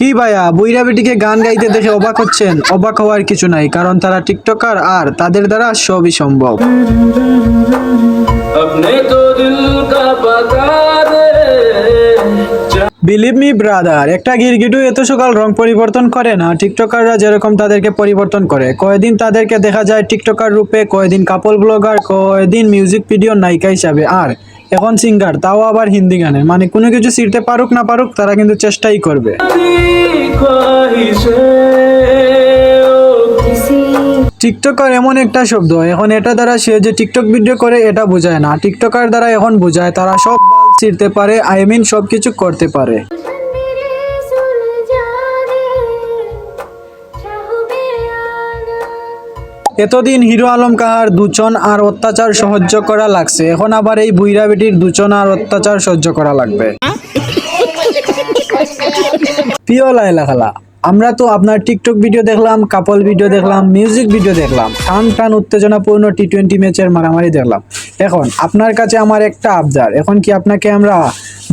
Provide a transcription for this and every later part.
কি ভাইয়া বুইরা বেটিকে গান গাইতে দেখে অবাক হচ্ছেন? অবাক হওয়ার কিছু নাই কারণ তারা টিকটকার আর তাদের দ্বারা সবই সম্ভব। বিলিভ মি ব্রাদার একটা গিরগিটু এত সকাল রং পরিবর্তন করে না টিকটকাররা যেরকম তাদেরকে পরিবর্তন করে। কয়েকদিন তাদেরকে দেখা যায় টিকটকার রূপে কয়েকদিন কাপল ব্লগার কয়েকদিন মিউজিক ভিডিও নায়িকা হিসাবে। আর এখন সিঙ্গার তাও আবার হিন্দি গানে। মানে কোনো কিছু ছিঁড়তে পারুক না পারুক, তারা কিন্তু চেষ্টাই করবে। টিকটকার এমন একটা শব্দ, এখন এটা দ্বারা সে যে টিকটক ভিডিও করে, এটা বোঝায় না। টিকটকার দ্বারা এখন বোঝায়, তারা সব চিরতে পারে আই মিন সব কিছু করতে পারে। এতদিন হিরো আলম কাহার দুচন আর অত্যাচার সহ্য করা লাগছে, এখন আবার এই বুইরা বেটির দুচন আর অত্যাচার সহ্য করা লাগবে। প্রিয় লাইলা খালা, আমরা তো আপনার টিকটক ভিডিও দেখলাম, কাপল ভিডিও দেখলাম, মিউজিক ভিডিও দেখলাম, টান টান উত্তেজনাপূর্ণ টি টোয়েন্টি ম্যাচের মারামারি দেখলাম। এখন আপনার কাছে আমার একটা আবদার, এখন কি আপনাকে আমরা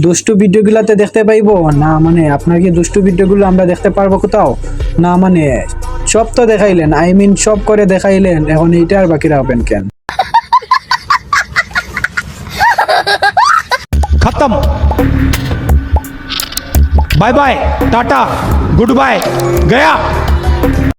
দুষ্টু ভিডিওগুলোতে দেখতে পাইবো? না মানে আপনার কি দুষ্টু ভিডিওগুলো আমরা দেখতে পারব কোথাও? না মানে সব তো দেখাইলেন আই মিন সব করে দেখাইলেন, এখন এইটা আর বাকি রাখবেন কেন? খতম। Bye bye tata good bye Gaya